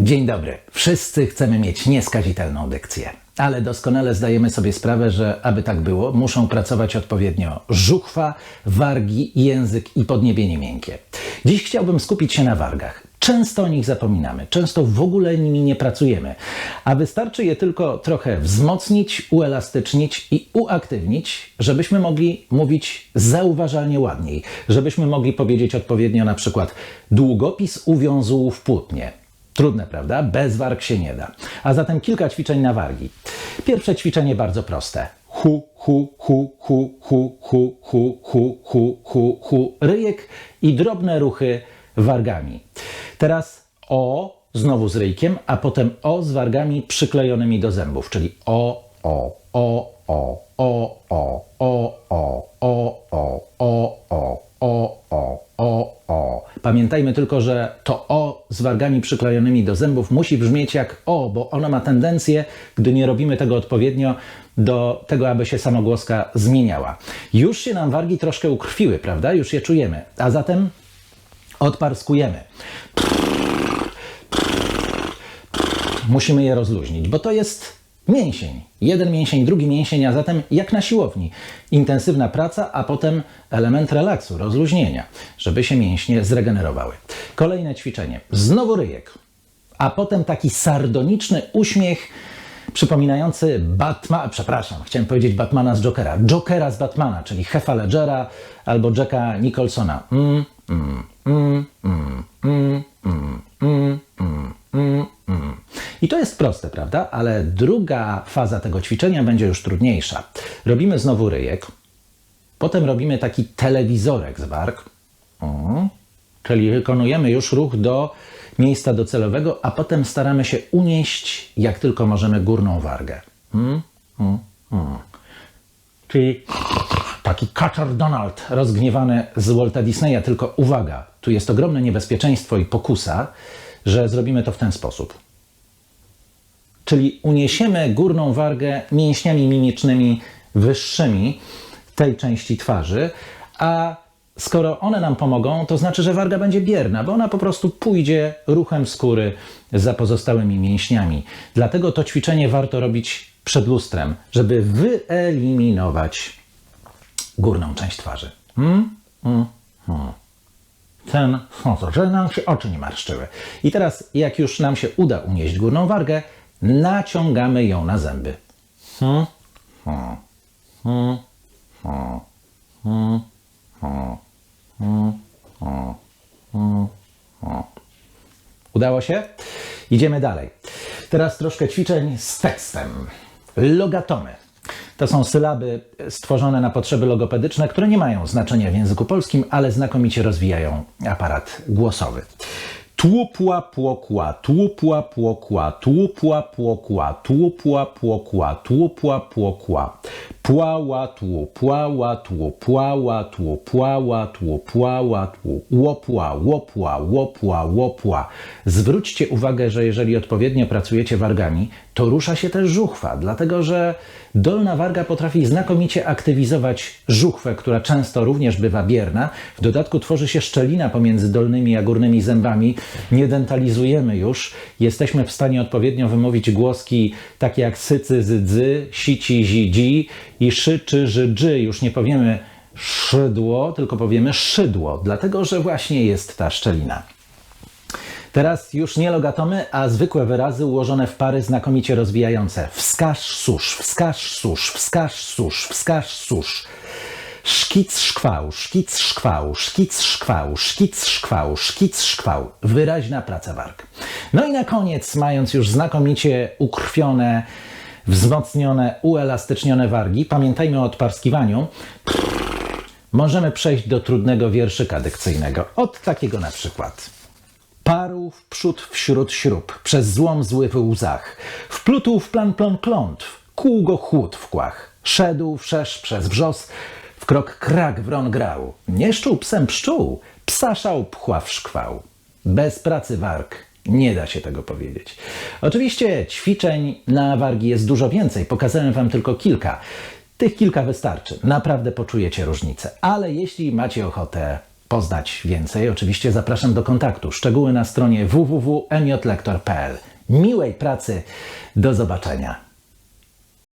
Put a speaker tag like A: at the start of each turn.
A: Dzień dobry. Wszyscy chcemy mieć nieskazitelną dykcję. Ale doskonale zdajemy sobie sprawę, że aby tak było, muszą pracować odpowiednio żuchwa, wargi, język i podniebienie miękkie. Dziś chciałbym skupić się na wargach. Często o nich zapominamy, często w ogóle nimi nie pracujemy, a wystarczy je tylko trochę wzmocnić, uelastycznić i uaktywnić, żebyśmy mogli mówić zauważalnie ładniej, żebyśmy mogli powiedzieć odpowiednio na przykład długopis uwiązł w płótnie. Trudne, prawda? Bez warg się nie da. A zatem kilka ćwiczeń na wargi. Pierwsze ćwiczenie bardzo proste. Hu, hu, hu, hu, hu, hu, hu, hu, hu, hu, hu. Ryjek i drobne ruchy wargami. Teraz o, znowu z ryjkiem, a potem o z wargami przyklejonymi do zębów, czyli o, o, o, o, o, o, o, o, o, o, o, o, o, o, o, o. Pamiętajmy tylko, że to z wargami przyklejonymi do zębów musi brzmieć jak o, bo ono ma tendencję, gdy nie robimy tego odpowiednio, do tego, aby się samogłoska zmieniała. Już się nam wargi troszkę ukrwiły, prawda? Już je czujemy. A zatem odparskujemy. Musimy je rozluźnić, bo to jest mięsień. Jeden mięsień, drugi mięsień, a zatem jak na siłowni. Intensywna praca, a potem element relaksu, rozluźnienia, żeby się mięśnie zregenerowały. Kolejne ćwiczenie. Znowu ryjek, a potem taki sardoniczny uśmiech przypominający Batman, przepraszam, chciałem powiedzieć Batmana z Jokera, Jokera z Batmana, czyli Hefa Ledgera albo Jacka Nicholsona. Mm, mm, mm, mm, mm, mm, mm, mm, mm. I to jest proste, prawda? Ale druga faza tego ćwiczenia będzie już trudniejsza. Robimy znowu ryjek, potem robimy taki telewizorek z mm, czyli wykonujemy już ruch do miejsca docelowego, a potem staramy się unieść, jak tylko możemy, górną wargę. Mm, mm, mm. Czyli taki kaczor Donald rozgniewany z Walta Disneya, tylko uwaga, tu jest ogromne niebezpieczeństwo i pokusa, że zrobimy to w ten sposób. Czyli uniesiemy górną wargę mięśniami mimicznymi wyższymi tej części twarzy, a skoro one nam pomogą, to znaczy, że warga będzie bierna, bo ona po prostu pójdzie ruchem skóry za pozostałymi mięśniami. Dlatego to ćwiczenie warto robić przed lustrem, żeby wyeliminować górną część twarzy. Hmm? Hmm. Hmm. Ten sposób, żeby nam się oczy nie marszczyły. I teraz, jak już nam się uda unieść górną wargę, naciągamy ją na zęby. Hmm? Hmm. Hmm. Hmm. Hmm. Hmm. Hmm. Hmm. Hmm. Hmm. Udało się? Idziemy dalej. Teraz troszkę ćwiczeń z tekstem. Logatomy. To są sylaby stworzone na potrzeby logopedyczne, które nie mają znaczenia w języku polskim, ale znakomicie rozwijają aparat głosowy. tuopua puokua tuopua puokua tuopua puokua tuopua puokua tuopua puokua Płała tłu, płała tłu, płała tłu, płała tłu, płała tłu, łopła, łopła, łopła, łopła. Zwróćcie uwagę, że jeżeli odpowiednio pracujecie wargami, to rusza się też żuchwa, dlatego że dolna warga potrafi znakomicie aktywizować żuchwę, która często również bywa bierna. W dodatku tworzy się szczelina pomiędzy dolnymi a górnymi zębami. Nie dentalizujemy już. Jesteśmy w stanie odpowiednio wymówić głoski takie jak sycy, zydzy, sici, zidzi i szy, czy, ży, dży. Już nie powiemy szydło, tylko powiemy szydło, dlatego że właśnie jest ta szczelina. Teraz już nie logatomy, a zwykłe wyrazy ułożone w pary znakomicie rozwijające. Wskaż, susz, wskaż, susz, wskaż, susz, wskaż, susz. Szkic, szkwał, szkic, szkwał, szkic, szkwał, szkic, szkwał, szkic, szkwał. Wyraźna praca warg. No i na koniec, mając już znakomicie ukrwione, wzmocnione, uelastycznione wargi, pamiętajmy o odparskiwaniu, możemy przejść do trudnego wierszyka dykcyjnego. Od takiego na przykład. Parł w przód wśród śrub, przez złom zły w łzach. Wplutł w plan plon klątw, kół go chłód w kłach. Szedł wszerz przez wrzos, w krok krak wron grał. Nie szczuł psem pszczół, psa szał pchła w szkwał. Bez pracy warg nie da się tego powiedzieć. Oczywiście ćwiczeń na wargi jest dużo więcej, pokazałem wam tylko kilka. Tych kilka wystarczy, naprawdę poczujecie różnicę. Ale jeśli macie ochotę poznać więcej, oczywiście zapraszam do kontaktu. Szczegóły na stronie www.njlektor.pl. Miłej pracy, do zobaczenia.